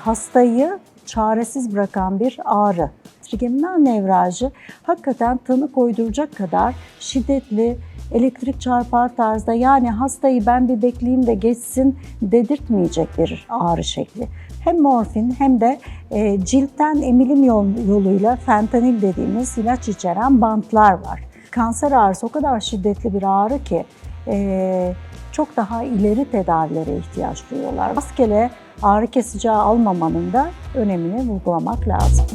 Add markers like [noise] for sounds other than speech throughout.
hastayı çaresiz bırakan bir ağrı. Trigeminal nevralji hakikaten tanı koyduracak kadar şiddetli, elektrik çarpar tarzda yani hastayı ben bir bekleyeyim de geçsin dedirtmeyecek bir ağrı şekli. Hem morfin hem de e, ciltten emilim yol- yoluyla fentanil dediğimiz ilaç içeren bantlar var. Kanser ağrısı o kadar şiddetli bir ağrı ki e, çok daha ileri tedavilere ihtiyaç duyuyorlar. Rastgele ağrı kesici almamanın da önemini vurgulamak lazım.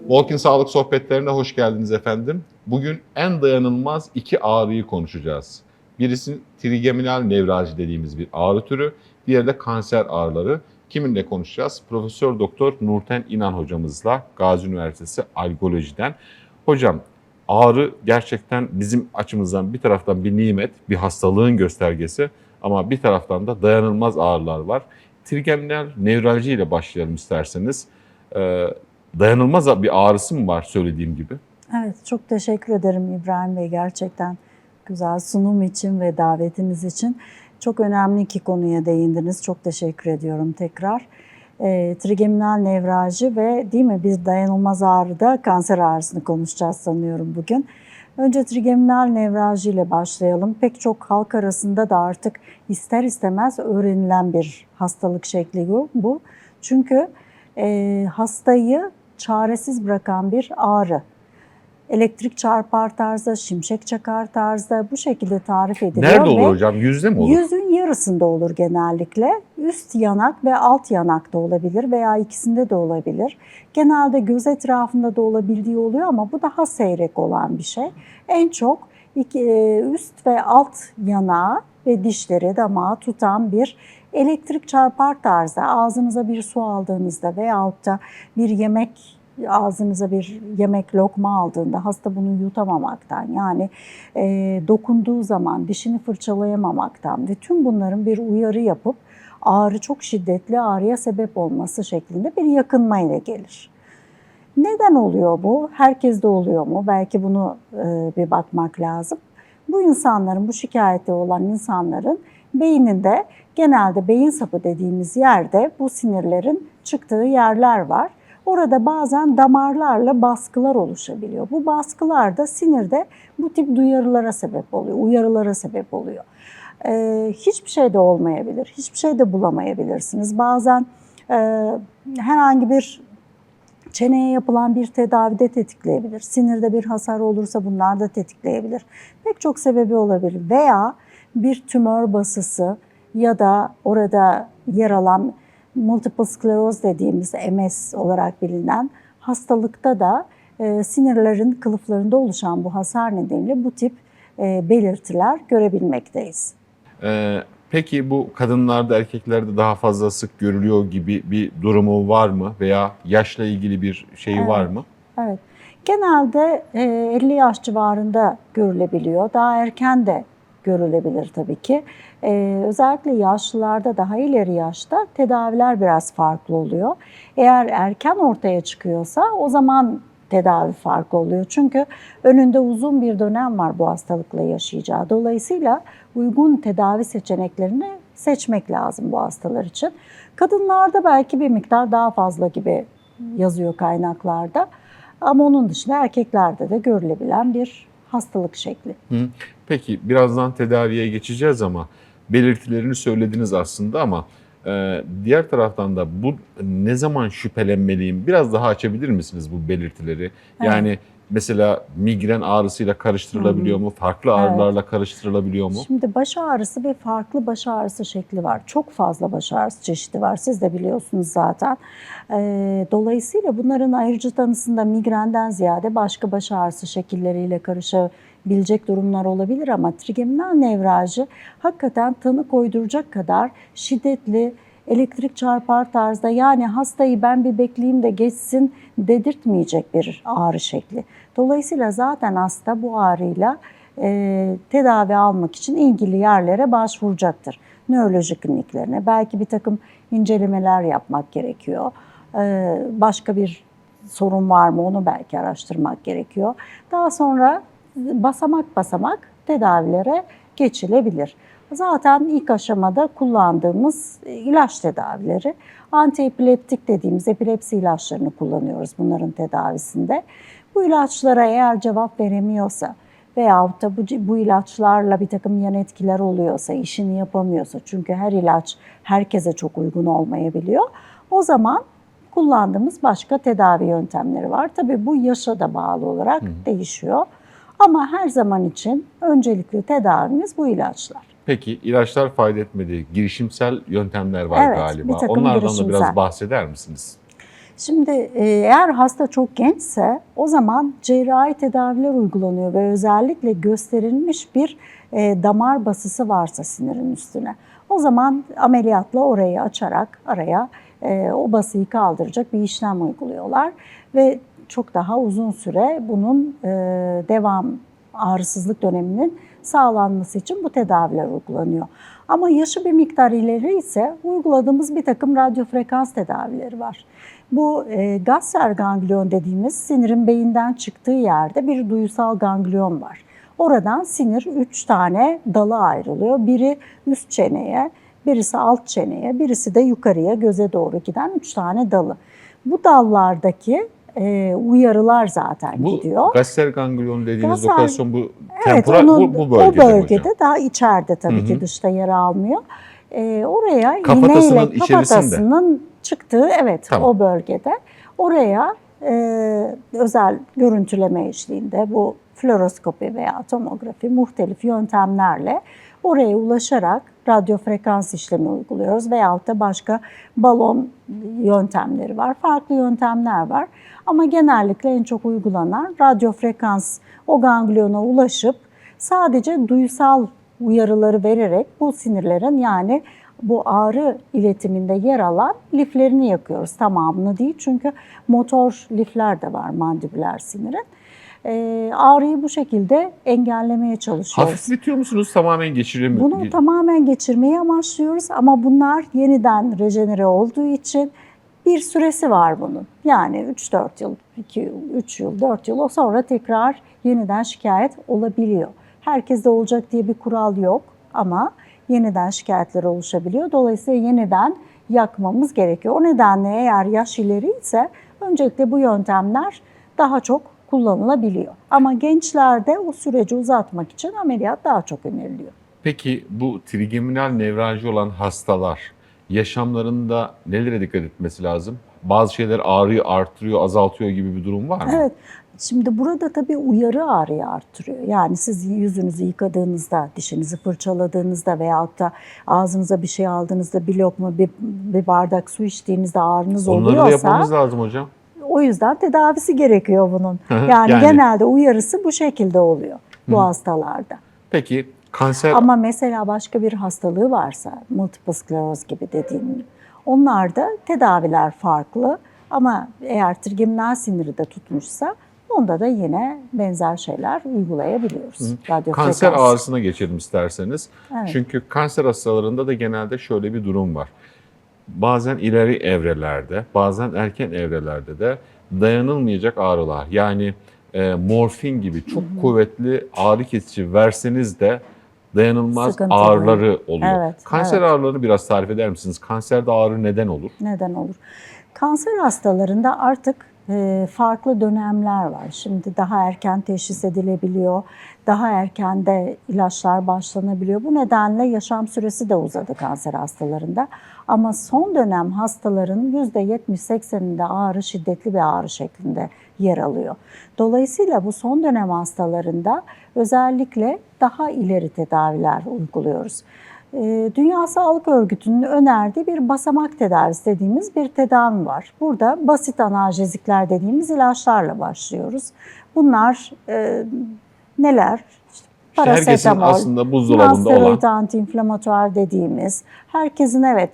Walking Sağlık Sohbetlerine hoş geldiniz efendim. Bugün en dayanılmaz iki ağrıyı konuşacağız. Birisi trigeminal nevralji dediğimiz bir ağrı türü, diğeri de kanser ağrıları. Kiminle konuşacağız? Profesör Doktor Nurten İnan hocamızla Gazi Üniversitesi Algoloji'den. Hocam ağrı gerçekten bizim açımızdan bir taraftan bir nimet, bir hastalığın göstergesi ama bir taraftan da dayanılmaz ağrılar var. Trigeminal nevralji ile başlayalım isterseniz. Ee, dayanılmaz bir ağrısı mı var söylediğim gibi? Evet, çok teşekkür ederim İbrahim Bey gerçekten güzel sunum için ve davetiniz için. Çok önemli iki konuya değindiniz. Çok teşekkür ediyorum tekrar. E, trigeminal nevralji ve değil mi bir dayanılmaz ağrıda kanser ağrısını konuşacağız sanıyorum bugün. Önce trigeminal nevralji ile başlayalım. Pek çok halk arasında da artık ister istemez öğrenilen bir hastalık şekli bu. Çünkü e, hastayı çaresiz bırakan bir ağrı. Elektrik çarpar tarzda, şimşek çakar tarzda bu şekilde tarif ediliyor. Nerede olur hocam? Yüzde mi olur? Yüzün yarısında olur genellikle. Üst yanak ve alt yanakta olabilir veya ikisinde de olabilir. Genelde göz etrafında da olabildiği oluyor ama bu daha seyrek olan bir şey. En çok e, üst ve alt yanağı ve dişleri damağı tutan bir elektrik çarpar tarzda ağzınıza bir su aldığınızda veyahut da bir yemek ağzınıza bir yemek lokma aldığında hasta bunu yutamamaktan yani e, dokunduğu zaman dişini fırçalayamamaktan ve tüm bunların bir uyarı yapıp ağrı çok şiddetli ağrıya sebep olması şeklinde bir yakınma ile gelir. Neden oluyor bu? Herkeste oluyor mu? Belki bunu e, bir bakmak lazım. Bu insanların, bu şikayette olan insanların beyninde genelde beyin sapı dediğimiz yerde bu sinirlerin çıktığı yerler var. Orada bazen damarlarla baskılar oluşabiliyor. Bu baskılar da sinirde bu tip duyarılara sebep oluyor, uyarılara sebep oluyor. Ee, hiçbir şey de olmayabilir, hiçbir şey de bulamayabilirsiniz. Bazen e, herhangi bir çeneye yapılan bir tedavide tetikleyebilir. Sinirde bir hasar olursa bunlar da tetikleyebilir. Pek çok sebebi olabilir. Veya bir tümör basısı ya da orada yer alan multiple skleroz dediğimiz MS olarak bilinen hastalıkta da e, sinirlerin kılıflarında oluşan bu hasar nedeniyle bu tip e, belirtiler görebilmekteyiz. Ee, peki bu kadınlarda erkeklerde daha fazla sık görülüyor gibi bir durumu var mı? Veya yaşla ilgili bir şeyi Evet. var mı? Evet. Genelde e, 50 yaş civarında görülebiliyor. Daha erken de görülebilir tabii ki. E, özellikle yaşlılarda daha ileri yaşta tedaviler biraz farklı oluyor. Eğer erken ortaya çıkıyorsa o zaman tedavi farklı oluyor. Çünkü önünde uzun bir dönem var bu hastalıkla yaşayacağı. Dolayısıyla uygun tedavi seçeneklerini seçmek lazım bu hastalar için. Kadınlarda belki bir miktar daha fazla gibi yazıyor kaynaklarda. Ama onun dışında erkeklerde de görülebilen bir hastalık şekli. Hı. Peki birazdan tedaviye geçeceğiz ama belirtilerini söylediniz aslında ama e, diğer taraftan da bu ne zaman şüphelenmeliyim? Biraz daha açabilir misiniz bu belirtileri? Yani mesela migren ağrısıyla karıştırılabiliyor mu? Farklı Evet. ağrılarla karıştırılabiliyor mu? Şimdi baş ağrısı ve farklı baş ağrısı şekli var. Çok fazla baş ağrısı çeşidi var. Siz de biliyorsunuz zaten. Ee, dolayısıyla bunların ayrıcı tanısında migrenden ziyade başka baş ağrısı şekilleriyle karışabilecek durumlar olabilir ama trigeminal nevralji hakikaten tanı koyduracak kadar şiddetli, elektrik çarpar tarzda yani hastayı ben bir bekleyeyim de geçsin dedirtmeyecek bir ağrı şekli. Dolayısıyla zaten hasta bu ağrıyla e, tedavi almak için ilgili yerlere başvuracaktır. Nöroloji kliniklerine belki bir takım incelemeler yapmak gerekiyor. E, başka bir sorun var mı onu belki araştırmak gerekiyor. Daha sonra basamak basamak tedavilere geçilebilir. Zaten ilk aşamada kullandığımız e, ilaç tedavileri, antiepileptik dediğimiz epilepsi ilaçlarını kullanıyoruz bunların tedavisinde. Bu ilaçlara eğer cevap veremiyorsa veyahut da bu, bu ilaçlarla bir takım yan etkiler oluyorsa, işini yapamıyorsa çünkü her ilaç herkese çok uygun olmayabiliyor. O zaman kullandığımız başka tedavi yöntemleri var. Tabii bu yaşa da bağlı olarak değişiyor. Ama her zaman için öncelikli tedavimiz bu ilaçlar. Peki ilaçlar fayda etmedi. Girişimsel yöntemler var Evet, galiba. Onlardan da biraz bahseder misiniz? Şimdi e, eğer hasta çok gençse o zaman cerrahi tedaviler uygulanıyor ve özellikle gösterilmiş bir e, damar basısı varsa sinirin üstüne. O zaman ameliyatla orayı açarak araya e, o basıyı kaldıracak bir işlem uyguluyorlar ve çok daha uzun süre bunun e, devam ağrısızlık döneminin sağlanması için bu tedaviler uygulanıyor. Ama yaşı bir miktar ileri ise uyguladığımız bir takım radyofrekans tedavileri var. Bu e, Gasser ganglion dediğimiz sinirin beyinden çıktığı yerde bir duyusal ganglion var. Oradan sinir üç tane dala ayrılıyor. Biri üst çeneye, birisi alt çeneye, birisi de yukarıya göze doğru giden üç tane dalı. Bu dallardaki e, uyarılar zaten Bu gidiyor. Gasser ganglion dediğiniz Gasser- lokasyon bu Evet, temporal onun, bu, bu bölgede, o bölgede hocam? daha içeride tabii Hı ki dışta yer almıyor. Ee, oraya Kafatasının iğneyle içerisinde. kafatasının çıktığı evet Tamam. o bölgede. Oraya e, özel görüntüleme eşliğinde bu fluoroskopi veya tomografi muhtelif yöntemlerle oraya ulaşarak radyo frekans işlemi uyguluyoruz veyahut da başka balon yöntemleri var. Farklı yöntemler var. Ama genellikle en çok uygulanan radyo frekans o gangliyona ulaşıp sadece duysal uyarıları vererek bu sinirlerin yani bu ağrı iletiminde yer alan liflerini yakıyoruz. Tamamını değil çünkü motor lifler de var mandibüler sinirin. Ee, ağrıyı bu şekilde engellemeye çalışıyoruz. Hafifletiyor musunuz tamamen geçiriyor mu? Bunu tamamen geçirmeyi amaçlıyoruz ama bunlar yeniden rejenere olduğu için bir süresi var bunun. Yani 3-4 yıl, 2 yıl, 3 yıl, 4 yıl o sonra tekrar yeniden şikayet olabiliyor. Herkeste olacak diye bir kural yok ama yeniden şikayetler oluşabiliyor. Dolayısıyla yeniden yakmamız gerekiyor. O nedenle eğer yaş ileri ise öncelikle bu yöntemler daha çok kullanılabiliyor. Ama gençlerde o süreci uzatmak için ameliyat daha çok öneriliyor. Peki bu trigeminal nevralji olan hastalar yaşamlarında nelere dikkat etmesi lazım? Bazı şeyler ağrıyı artırıyor, azaltıyor gibi bir durum var mı? Evet. Şimdi burada tabii uyarı ağrıyı arttırıyor. Yani siz yüzünüzü yıkadığınızda, dişinizi fırçaladığınızda veyahut da ağzınıza bir şey aldığınızda bir lokma, bir, bir bardak su içtiğinizde ağrınız Onları da oluyorsa yapmamız lazım hocam. O yüzden tedavisi gerekiyor bunun. Yani, yani. genelde uyarısı bu şekilde oluyor bu Hı. hastalarda. Peki kanser Ama mesela başka bir hastalığı varsa, multiple skleroz gibi dediğim, onlarda tedaviler farklı. Ama eğer trigeminal siniri de tutmuşsa onda da yine benzer şeyler uygulayabiliyoruz. Radyo kanser frekans. ağrısına geçelim isterseniz. Evet. Çünkü kanser hastalarında da genelde şöyle bir durum var. Bazen ileri evrelerde, bazen erken evrelerde de dayanılmayacak ağrılar. Yani e, morfin gibi çok kuvvetli ağrı kesici verseniz de dayanılmaz Sıkıntı ağrıları oluyor. Evet, Kanser evet. ağrılarını biraz tarif eder misiniz? Kanserde ağrı neden olur? neden olur? Kanser hastalarında artık e, farklı dönemler var. Şimdi daha erken teşhis edilebiliyor, daha erken de ilaçlar başlanabiliyor. Bu nedenle yaşam süresi de uzadı kanser hastalarında. Ama son dönem hastaların %70-80'inde ağrı şiddetli bir ağrı şeklinde yer alıyor. Dolayısıyla bu son dönem hastalarında özellikle daha ileri tedaviler uyguluyoruz. Ee, Dünya Sağlık Örgütü'nün önerdiği bir basamak tedavisi dediğimiz bir tedavi var. Burada basit analjezikler dediğimiz ilaçlarla başlıyoruz. Bunlar e, neler? İşte İşte herkesin aslında buzdolabında olan antiinflamatuar dediğimiz, herkesin evet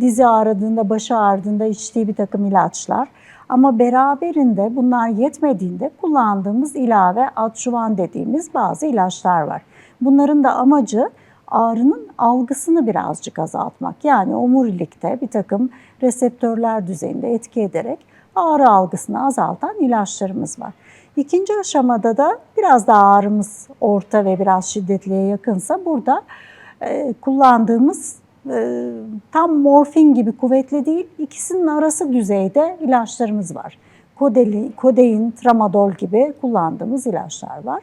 dizi ağrıdığında, başı ağrıdığında içtiği bir takım ilaçlar. Ama beraberinde bunlar yetmediğinde kullandığımız ilave adjuvan dediğimiz bazı ilaçlar var. Bunların da amacı ağrının algısını birazcık azaltmak. Yani omurilikte bir takım reseptörler düzeyinde etki ederek ağrı algısını azaltan ilaçlarımız var. İkinci aşamada da biraz daha ağrımız orta ve biraz şiddetliye yakınsa burada e, kullandığımız tam morfin gibi kuvvetli değil, ikisinin arası düzeyde ilaçlarımız var. Kodeli, kodein, tramadol gibi kullandığımız ilaçlar var.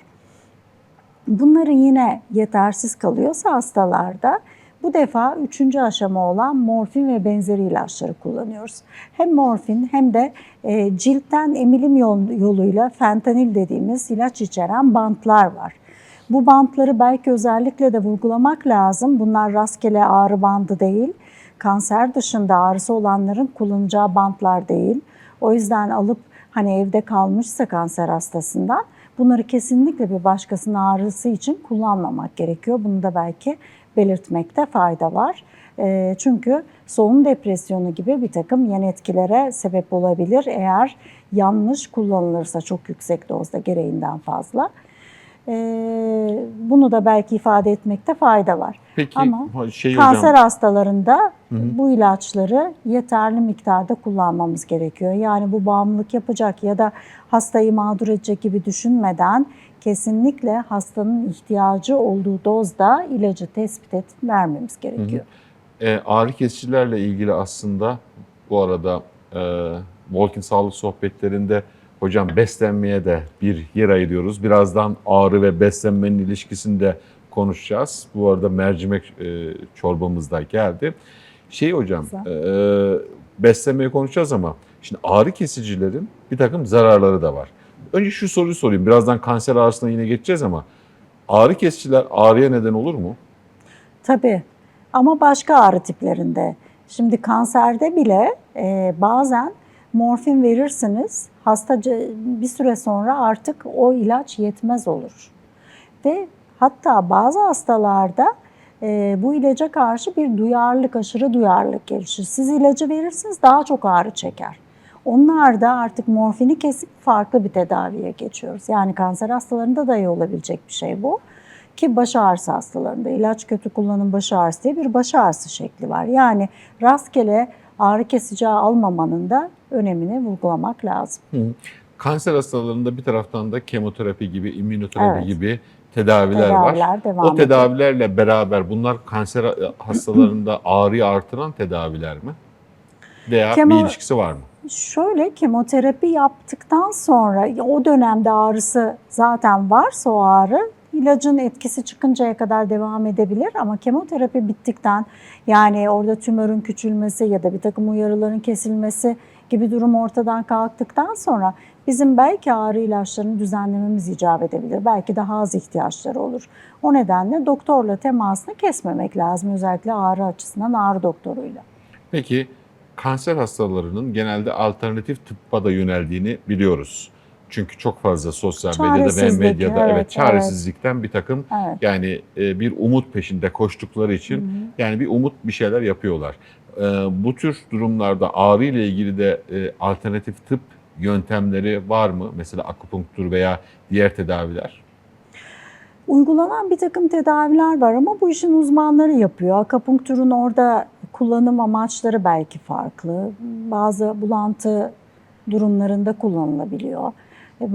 Bunların yine yetersiz kalıyorsa hastalarda bu defa üçüncü aşama olan morfin ve benzeri ilaçları kullanıyoruz. Hem morfin hem de e, ciltten emilim yol- yoluyla fentanil dediğimiz ilaç içeren bantlar var. Bu bantları belki özellikle de vurgulamak lazım. Bunlar rastgele ağrı bandı değil. Kanser dışında ağrısı olanların kullanacağı bantlar değil. O yüzden alıp hani evde kalmışsa kanser hastasından bunları kesinlikle bir başkasının ağrısı için kullanmamak gerekiyor. Bunu da belki belirtmekte fayda var. E, çünkü solunum depresyonu gibi bir takım yan etkilere sebep olabilir eğer yanlış kullanılırsa çok yüksek dozda gereğinden fazla. E, bunu da belki ifade etmekte fayda var. Peki Ama şey Kanser hocam hastalarında bu ilaçları yeterli miktarda kullanmamız gerekiyor. Yani bu bağımlılık yapacak ya da hastayı mağdur edecek gibi düşünmeden kesinlikle hastanın ihtiyacı olduğu dozda ilacı tespit edip vermemiz gerekiyor. e, ağrı kesicilerle ilgili aslında bu arada e, Walking Sağlık sohbetlerinde hocam beslenmeye de bir yer ayırıyoruz. Birazdan ağrı ve beslenmenin ilişkisini de konuşacağız. Bu arada mercimek e, çorbamız da geldi. Şey hocam, e, beslenmeyi konuşacağız ama şimdi ağrı kesicilerin bir takım zararları da var. Önce şu soruyu sorayım. Birazdan kanser ağrısına yine geçeceğiz ama ağrı kesiciler ağrıya neden olur mu? Tabii ama başka ağrı tiplerinde. Şimdi kanserde bile e, bazen morfin verirsiniz. Hasta bir süre sonra artık o ilaç yetmez olur. Ve hatta bazı hastalarda e, bu ilaca karşı bir duyarlılık, aşırı duyarlılık gelişir. Siz ilacı verirsiniz daha çok ağrı çeker. Onlar da artık morfini kesip farklı bir tedaviye geçiyoruz. Yani kanser hastalarında da iyi olabilecek bir şey bu. Ki baş ağrısı hastalarında ilaç kötü kullanım baş ağrısı diye bir baş ağrısı şekli var. Yani rastgele ağrı kesici almamanın da önemini vurgulamak lazım. Kanser hastalarında bir taraftan da kemoterapi gibi, immünoterapi Evet. gibi tedaviler, var. Tedaviler devam O ediyor. tedavilerle beraber bunlar kanser hastalarında [clears throat] ağrıyı artıran tedaviler mi? Veya Kemo- bir ilişkisi var mı? Şöyle kemoterapi yaptıktan sonra o dönemde ağrısı zaten varsa o ağrı ilacın etkisi çıkıncaya kadar devam edebilir ama kemoterapi bittikten yani orada tümörün küçülmesi ya da bir takım uyarıların kesilmesi gibi durum ortadan kalktıktan sonra bizim belki ağrı ilaçlarını düzenlememiz icap edebilir. Belki daha az ihtiyaçları olur. O nedenle doktorla temasını kesmemek lazım özellikle ağrı açısından ağrı doktoruyla. Peki kanser hastalarının genelde alternatif tıbba da yöneldiğini biliyoruz. Çünkü çok fazla sosyal medyada ve medyada evet, evet, çaresizlikten bir takım Evet. yani e, bir umut peşinde koştukları için yani bir umut bir şeyler yapıyorlar. E, Bu tür durumlarda ağrı ile ilgili de e, alternatif tıp yöntemleri var mı? Mesela akupunktur veya diğer tedaviler. Uygulanan bir takım tedaviler var ama bu işin uzmanları yapıyor. Akupunkturun orada kullanım amaçları belki farklı. Bazı bulantı durumlarında kullanılabiliyor. E,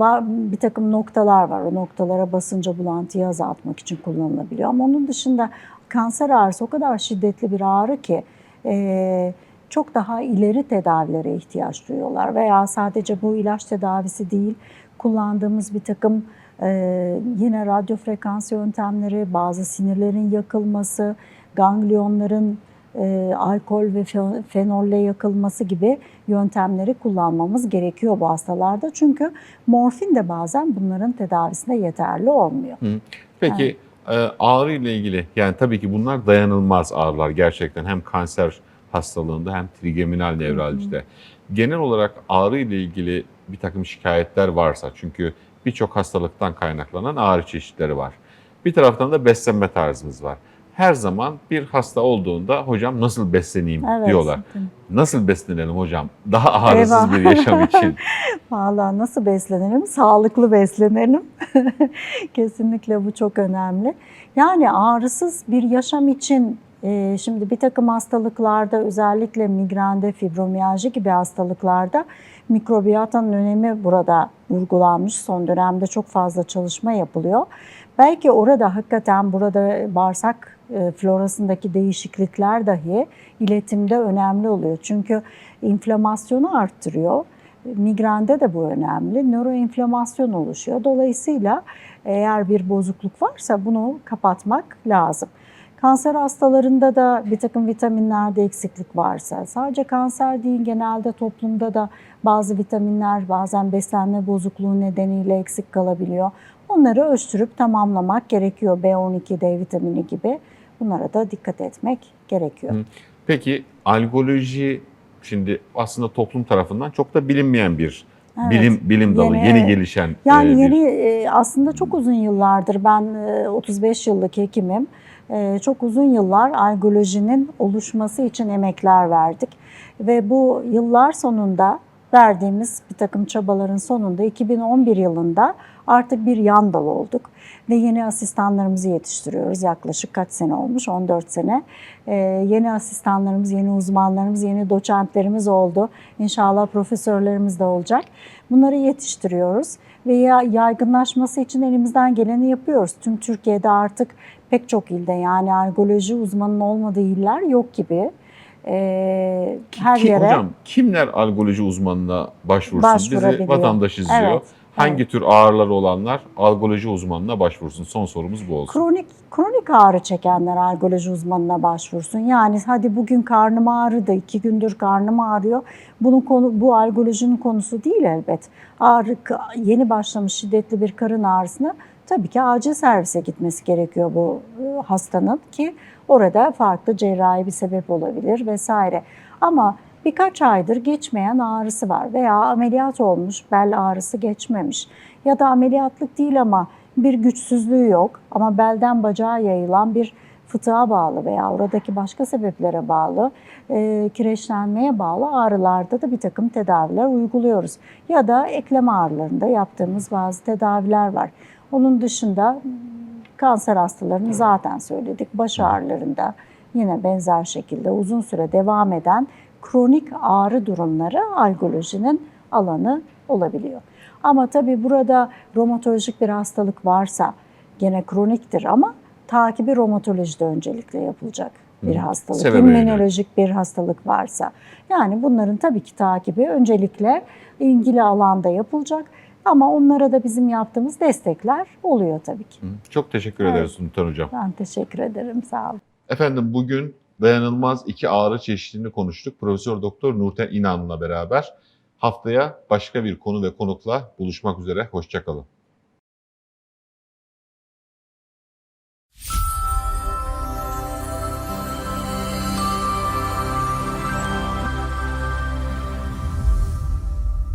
Bir takım noktalar var. O noktalara basınca bulantıyı azaltmak için kullanılabiliyor. Ama onun dışında kanser ağrısı o kadar şiddetli bir ağrı ki e, çok daha ileri tedavilere ihtiyaç duyuyorlar. Veya sadece bu ilaç tedavisi değil, kullandığımız bir takım ee, yine radyo frekans yöntemleri, bazı sinirlerin yakılması, ganglionların e, alkol ve fe- fenolle yakılması gibi yöntemleri kullanmamız gerekiyor bu hastalarda. Çünkü morfin de bazen bunların tedavisinde yeterli olmuyor. Peki e, ağrı ile ilgili yani tabii ki bunlar dayanılmaz ağrılar gerçekten hem kanser hastalığında hem trigeminal nevraljide. Genel olarak ağrı ile ilgili bir takım şikayetler varsa çünkü birçok hastalıktan kaynaklanan ağrı çeşitleri var. Bir taraftan da beslenme tarzımız var. Her zaman bir hasta olduğunda hocam nasıl besleneyim Evet. diyorlar. Nasıl beslenelim hocam? Daha ağrısız bir yaşam [laughs] için. Valla nasıl beslenelim? Sağlıklı beslenelim. [laughs] Kesinlikle bu çok önemli. Yani ağrısız bir yaşam için Ee, şimdi bir takım hastalıklarda özellikle migrende, fibromiyalji gibi hastalıklarda mikrobiyatanın önemi burada vurgulanmış. Son dönemde çok fazla çalışma yapılıyor. Belki orada hakikaten burada bağırsak e, florasındaki değişiklikler dahi iletimde önemli oluyor. Çünkü inflamasyonu arttırıyor. Migrende de bu önemli. Nöroinflamasyon oluşuyor. Dolayısıyla eğer bir bozukluk varsa bunu kapatmak lazım. Kanser hastalarında da bir takım vitaminlerde eksiklik varsa, sadece kanser değil genelde toplumda da bazı vitaminler bazen beslenme bozukluğu nedeniyle eksik kalabiliyor. Onları ölçtürüp tamamlamak gerekiyor. B12, D vitamini gibi. Bunlara da dikkat etmek gerekiyor. Peki algoloji şimdi aslında toplum tarafından çok da bilinmeyen bir Evet. bilim bilim dalı, Yeni, yeni, gelişen Yani e, bir- yeni e, aslında çok uzun yıllardır ben e, 35 yıllık hekimim. E, Çok uzun yıllar algolojinin oluşması için emekler verdik. Ve bu yıllar sonunda verdiğimiz bir takım çabaların sonunda 2011 yılında artık bir yan dal olduk. Ve yeni asistanlarımızı yetiştiriyoruz. Yaklaşık kaç sene olmuş? 14 sene. E, Yeni asistanlarımız, yeni uzmanlarımız, yeni doçentlerimiz oldu. İnşallah profesörlerimiz de olacak. Bunları yetiştiriyoruz ve ya- yaygınlaşması için elimizden geleni yapıyoruz. Tüm Türkiye'de artık pek çok ilde yani algoloji uzmanının olmadığı iller yok gibi. Ee, her Ki- yere Hocam kimler algoloji uzmanına başvursun? Bizi vatandaş izliyor. Evet, Hangi tür ağrıları olanlar algoloji uzmanına başvursun? Son sorumuz bu olsun. kronik kronik ağrı çekenler algoloji uzmanına başvursun. Yani hadi bugün karnım ağrıdı, iki gündür karnım ağrıyor. Bunun konu bu algolojinin konusu değil elbet. Ağrı yeni başlamış şiddetli bir karın ağrısına tabii ki acil servise gitmesi gerekiyor bu e, hastanın ki orada farklı cerrahi bir sebep olabilir vesaire. Ama birkaç aydır geçmeyen ağrısı var veya ameliyat olmuş bel ağrısı geçmemiş ya da ameliyatlık değil ama bir güçsüzlüğü yok ama belden bacağa yayılan bir fıtığa bağlı veya oradaki başka sebeplere bağlı, e, kireçlenmeye bağlı ağrılarda da bir takım tedaviler uyguluyoruz. Ya da eklem ağrılarında yaptığımız bazı tedaviler var. Onun dışında kanser hastalarını zaten söyledik. Baş ağrılarında yine benzer şekilde uzun süre devam eden kronik ağrı durumları algolojinin alanı olabiliyor. Ama tabii burada romatolojik bir hastalık varsa gene kroniktir ama takibi romatolojide öncelikle yapılacak bir hastalık. Yönelik. İmmünolojik bir hastalık varsa. Yani bunların tabii ki takibi öncelikle ilgili alanda yapılacak. Ama onlara da bizim yaptığımız destekler oluyor tabii ki. Çok teşekkür Evet. ederiz Sultan Hocam. Ben teşekkür ederim. Sağ olun. Efendim bugün dayanılmaz iki ağrı çeşidini konuştuk. Profesör Doktor Nurten İnan'la beraber haftaya başka bir konu ve konukla buluşmak üzere. Hoşçakalın.